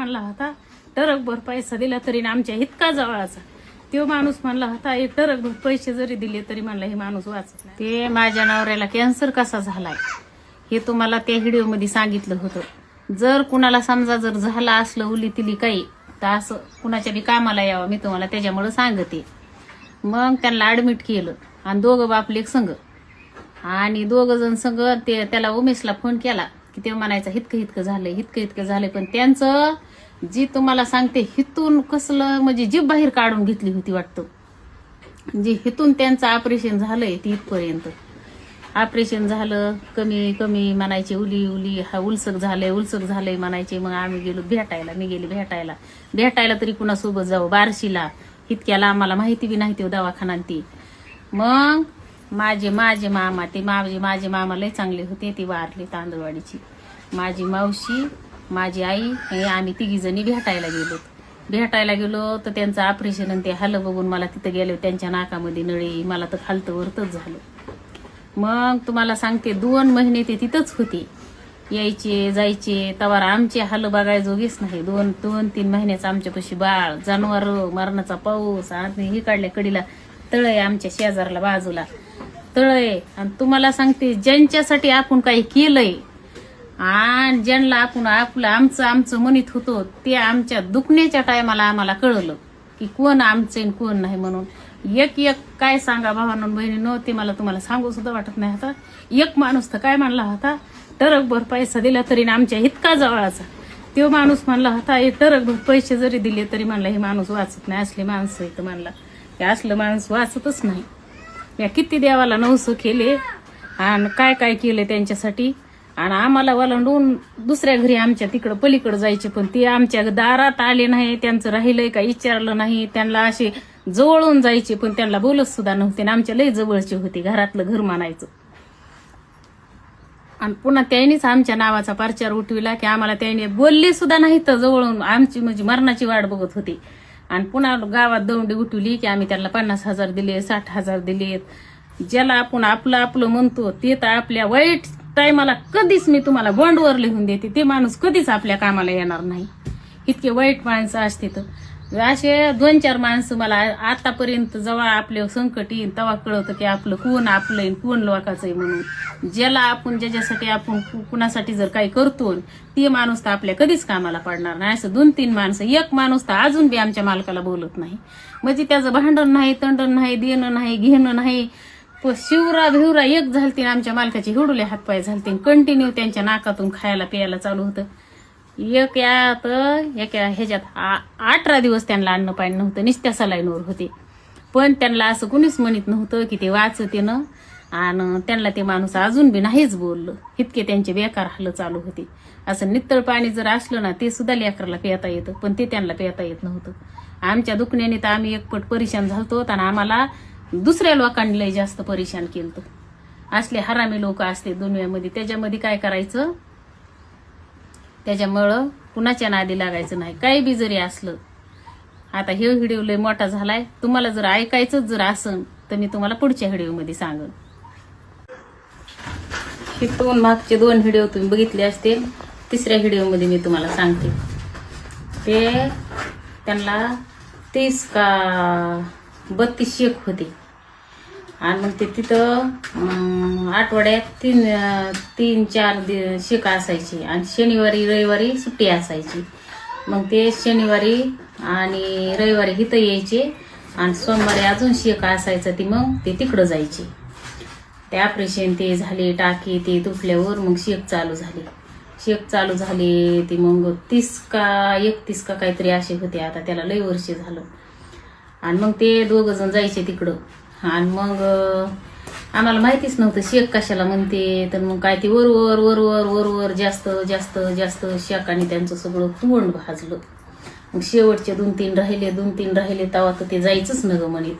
म्हणला होता टरकभर पैसा दिला तरी ना आमच्या इतका जवळचा. तो माणूस म्हणला होता एक टरकभर पैसे जरी दिले तरी म्हणला हे माणूस वाचत ते माझ्या नवऱ्याला कॅन्सर कसा झालाय हे तुम्हाला त्या व्हिडिओमध्ये सांगितलं होतं. जर कुणाला समजा जर झाला असलं उली तिली काही तर असं कुणाच्या बी कामाला यावं मी तुम्हाला त्याच्यामुळं सांगते. मग त्यांना ऍडमिट केलं आणि दोघं बापले संघ. आणि दोघं जण संघ ते त्याला उमेशला फोन केला की ते म्हणायचं हितकं हितकं झालंय हितकं हितकं झालंय. पण त्यांचं जी तुम्हाला सांगते हितून कसलं म्हणजे जीभ बाहेर काढून घेतली होती वाटतं. जे हितून त्यांचं ऑपरेशन झालंय ती इथपर्यंत. ऑपरेशन झालं कमी कमी म्हणायचे उली उली हा उलसक झालंय उलसक झालंय म्हणायचे मग आम्ही गेलो भेटायला मी गेले भेटायला. भेटायला तरी कुणासोबत जाऊ? बार्शीला. इतक्याला आम्हाला माहिती बी नाही ते दवाखाना ती. मग माझे माझे मामा ते माझे माझे मामा लय चांगले होते ते वारली तांदळवाडीची. माझी मावशी माझी आई हे आम्ही तिघीजणी भेटायला गेलो. भेटायला गेलो तर त्यांचं ऑपरेशन आणि ते हालं बघून मला तिथं गेलो. त्यांच्या नाकामध्ये नळी मला तर खालतं वरतच झालं. मग तुम्हाला सांगते दोन महिने ते तिथंच होते. यायचे जायचे तवार आमचे हाल बघायजोगीच नाही. दोन दोन तीन महिन्याचं आमच्यापाशी बाळ जनावर मरणाचा पाऊस आणि ही काढल्या कडीला तळ आहे आमच्या शेजारला बाजूला. तळ आहे आणि तुम्हाला सांगते ज्यांच्यासाठी आपण काही केलंय आणि ज्यांना आपण आपलं आमचं आमचं म्हणत होतो ते आमच्या दुखण्याच्या टायमाला आम्हाला कळलं की कोण आमचं आणि कोण नाही म्हणून. एक एक काय सांगा भावांनो बहिणीनं ते मला तुम्हाला सांगू सुद्धा वाटत नाही आता. एक माणूस तर काय म्हणला होता टरकभर पैसा दिला तरी आमच्या इतका जवळचा. तो माणूस म्हणला होता हे टरकभर पैसे जरी दिले तरी म्हणला हे माणूस वाचत नाही असले माणसं इथं म्हणला. हे असलं माणूस वाचतच नाही. या किती देवाला नवसं केले आणि काय काय केलं त्यांच्यासाठी? आणि आम्हाला वलांडून दुसऱ्या घरी आमच्या तिकडं पलीकडे जायचे पण ते आमच्या दारात आले नाही त्यांचं राहिलंय का विचारलं नाही त्यांना असे जवळून जायचे पण त्यांना बोलत सुद्धा नव्हते आणि आमच्या लय जवळचे होते घरातलं घर मानायचं आणि पुन्हा त्यांनीच आमच्या नावाचा प्रचार उठविला की आम्हाला त्याने बोलले सुद्धा नाही तर जवळून आमची म्हणजे मरणाची वाट बघत होती. आणि पुन्हा गावात दौंडी उठवली की आम्ही त्यांना पन्नास हजार दिले साठ हजार दिलेत. ज्याला आपण आपलं आपलं म्हणतो ते तर आपल्या वाईट टायमाला कधीच मी तुम्हाला बॉन्डवर लिहून देते. ते माणूस कधीच आपल्या कामाला येणार नाही. इतके वाईट माणसं असते तर. असे दोन चार माणसं मला आतापर्यंत जेव्हा आपले संकट येईल तेव्हा कळतं की आपलं कोण आपलं आहे कोण लोकाचं आहे म्हणून. ज्याला आपण ज्याच्यासाठी आपण कुणासाठी जर काही करतो ते माणूस तर आपल्या कधीच कामाला पडणार नाही. असं दोन तीन माणसं एक माणूस तर अजून बी आमच्या मालकाला बोलत नाही. म्हणजे त्याचं भांडण नाही तंडण नाही देणं नाही घेणं नाही शिवरा भिवरा एक झालतीन आमच्या मालकाची हिडुले हातपाय झालतीन. कंटिन्यू त्यांच्या नाकातून खायला प्यायला चालू होतं. एक यात एका ह्याच्यात आ- अठरा दिवस त्यांना अन्न पाणी नव्हतं निस्त्या सलाईनवर होते. पण त्यांना असं कुणीच म्हणत नव्हतं की ते वाचते ना आणि त्यांना ते माणूस अजून बी नाहीच बोललं. इतके त्यांचे बेकार हाल चालू होते. असं नित्तळ पाणी जर असलं ना ते सुद्धा लेकराला पिता येतं पण ते त्यांना पिता येत नव्हतं. आमच्या दुखण्याने तर आम्ही एकपट परेशान झालतो आणि आम्हाला दुसऱ्या लोकांनी लय जास्त परेशान केलं असले हरामी लोक असते दुनियामध्ये. त्याच्यामध्ये काय करायचं? त्याच्यामुळं कुणाच्या नादी लागायचं नाही. काही बी जरी असलं. आता हे व्हिडिओ लय मोठा झालाय. तुम्हाला जर ऐकायचंच जर असन तर मी तुम्हाला पुढच्या व्हिडिओमध्ये सांगन. हे दोन मागचे दोन व्हिडिओ तुम्ही बघितले असतील तिसऱ्या व्हिडिओमध्ये मी तुम्हाला सांगते. ते त्यांना तीस का बत्तीस शेक होते. आणि मग ते तिथं आठवड्यात तीन तीन चार दि- शिका असायची. आणि शनिवारी रविवारी सुट्टी असायची. मग ते शनिवारी आणि रविवारी इथं यायचे. आणि सोमवारी अजून शेका असायचं ती मग ते तिकडं जायचे. ते ऑपरेशन ते झाले टाकी ते दुखल्यावर मग शेक चालू झाली. शेक चालू झाली ती मग तीस का एकतीस का काहीतरी असे होते. आता त्याला लय वर्ष झालं. आणि मग ते दोघं जण जायचे तिकडं. आणि मग आम्हाला माहितीच नव्हतं शेक कशाला म्हणते. तर मग काय ते वरवर वरवर वरवर जास्त जास्त जास्त शेकाने त्यांचं सगळं तोंड भाजलं. मग शेवटचे दोन तीन राहिले दोन तीन राहिले तेव्हा तर ते जायचंच न गं म्हणे.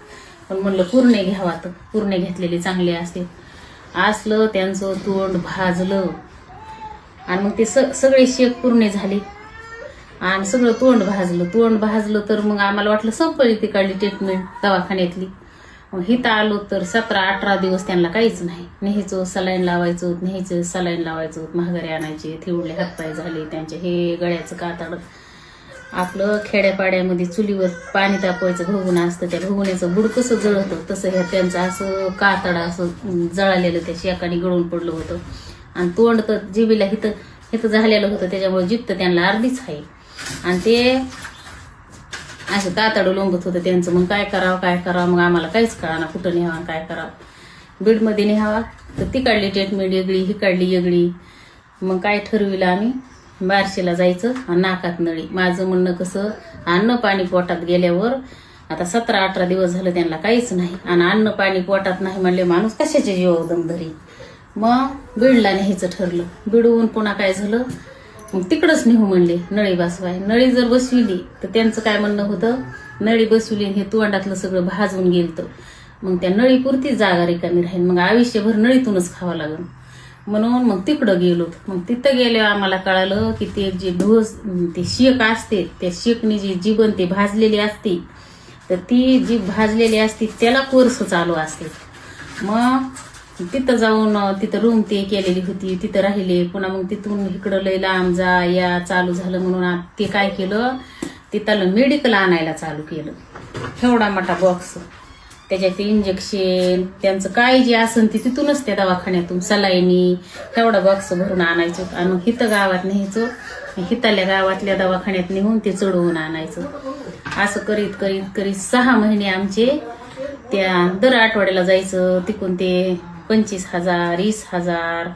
पण म्हणलं पूर्णे घ्यावा तर पूर्णे घेतलेले चांगले असते असलं त्यांचं तोंड भाजलं. आणि मग ते स सगळे शेक पूर्ण झाले. आणि सगळं तोंड भाजलं. तोंड भाजलं तर मग आम्हाला वाटलं संपली ती काढली ट्रीटमेंट दवाखान्यातली. हिथं आलो तर सतरा अठरा दिवस त्यांना काहीच नाही. न्यायचं सलाईन लावायचो नेहमीचं सलाईन लावायचो. महागारी आणायचे थिवडले हातपाय झाले त्यांचे हे गळ्याचं कातड. आपलं खेड्यापाड्यामध्ये चुलीवर पाणी तापवायचं भगुन असतं त्या भगुण्याचं बुड कसं जळतं तसं ह्या त्यांचं असं कातडा असं जळालेलं त्या शेकाने गळून पडलं होतं. आणि तोंड तर जिबीला हिथं हिथं झालेलं होतं त्याच्यामुळे जिप्त त्यांना अर्धीच आहे. आणि ते असं तातडू लोंबत होतं त्यांचं. मग काय करावं काय करावं? मग आम्हाला काहीच कळाना. कुठं न्यावा काय करावं? बीडमध्ये न्यावा. तर ती काढली ट्रीटमेंट वेगळी ही काढली वेगळी मग काय ठरविलं आम्ही? बारशीला जायचं आणि नाकात नळी. माझं म्हणणं कसं? अन्न पाणी पोटात गेल्यावर आता सतरा अठरा दिवस झालं त्यांना काहीच नाही. आणि अन्न पाणी पोटात नाही म्हणले माणूस कशाचे जीव दमधरी मग बीडला न्यायचं ठरलं. बीडहून पुन्हा काय झालं? मग तिकडंच नेहू म्हणले नळी बसवाय. नळी जर बसविली तर त्यांचं काय म्हणणं होतं? नळी बसविली आणि हे तोंडातलं सगळं भाजून गेलतं. मग त्या नळीपुरती जागा रिकामी राहील मग आयुष्यभर नळीतूनच खावं लागेल म्हणून मग तिकडं गेलो. मग तिथं गेल्यावर आम्हाला कळालं की ते जे ढोस ते शेक असते त्या शेकनी जी जीवन ते भाजलेली असते तर ती जी भाजलेली असते त्याला कोर्स चालू असते. मग तिथं जाऊन तिथं रूम ते केलेली होती तिथं राहिले. पुन्हा मग तिथून इकडं लय लांब जा या चालू झालं म्हणून आ- ते काय केलं? तिथलं मेडिकल आणायला चालू केलं. एवढा मोठा बॉक्स त्याच्यात इंजेक्शन त्यांचं काय जे असन ते तिथूनच त्या दवाखान्यातून सलाईनी एवढा बॉक्स भरून आणायचो. आणि मग हिथं गावात न्यायचो. हिताल्या गावातल्या दवाखान्यात नेऊन ते चढवून आणायचं. असं करीत करीत करीत सहा महिने आमचे त्या दर आठवड्याला जायचं. तिकून ते पंचवीस हजार वीस हजार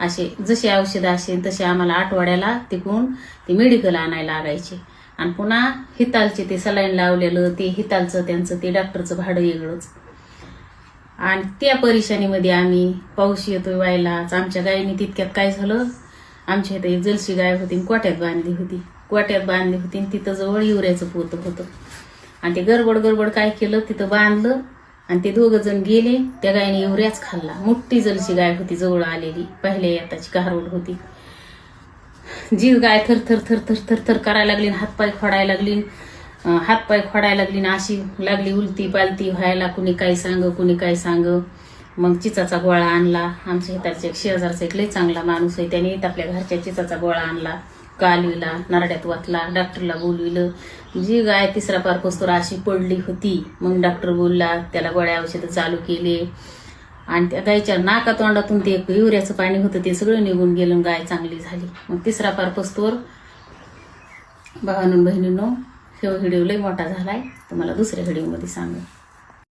असे जसे औषधं असेल तसे आम्हाला आठवड्याला तिकून ते मेडिकल आणायला लागायचे. आणि पुन्हा हितालचे ते सलाईन लावलेलं ते हितालचं त्यांचं ते डॉक्टरचं भाडं वेगळंच. आणि त्या परेशानीमध्ये आम्ही पाऊस येतोय व्हायलाच आमच्या गायीने तितक्यात काय झालं? आमच्या इथे एक जलशी गाय होती आणि कोट्यात बांधली होती. कोट्यात बांधली होती आणि तिथं जवळ युऱ्याचं पोतं होतं. आणि ते गडबड गडबड काय केलं? तिथं बांधलं. आणि ते दोघं जण गेले त्या गायने एवढ्याच खाल्ला. मोठी जलशी गाय होती जवळ आलेली. पहिल्या याताची कारवड होती. जी गाय थर थर थर थर थर थर करायला लागली हातपाय खोडायला लागली. हातपाय खोडायला लागली ना अशी लागली उलती पालती व्हायला कुणी काय सांग कुणी काय सांग. मग चिचाचा गोळा आणला. आमच्या हिताचा एक शेजारचा एक लय चांगला माणूस आहे. त्याने आपल्या घरच्या चिचाचा गोळा आणला. कालविला नारड्यात वाचला डॉक्टरला बोलविलं. जी गाय तिसरा पार पोस्तोर अशी पडली होती मग डॉक्टर बोलला त्याला गोळ्या औषधं चालू केले. आणि त्या गायच्या नाका तोंडातून ते एक युऱ्याचं पाणी होतं ते सगळं निघून गेलं गाय चांगली झाली. मग तिसरा पार पस्तोर भावानं बहिणींनो हे व्हिडिओ लय मोठा झालाय. तुम्हाला दुसऱ्या व्हिडिओमध्ये सांगू.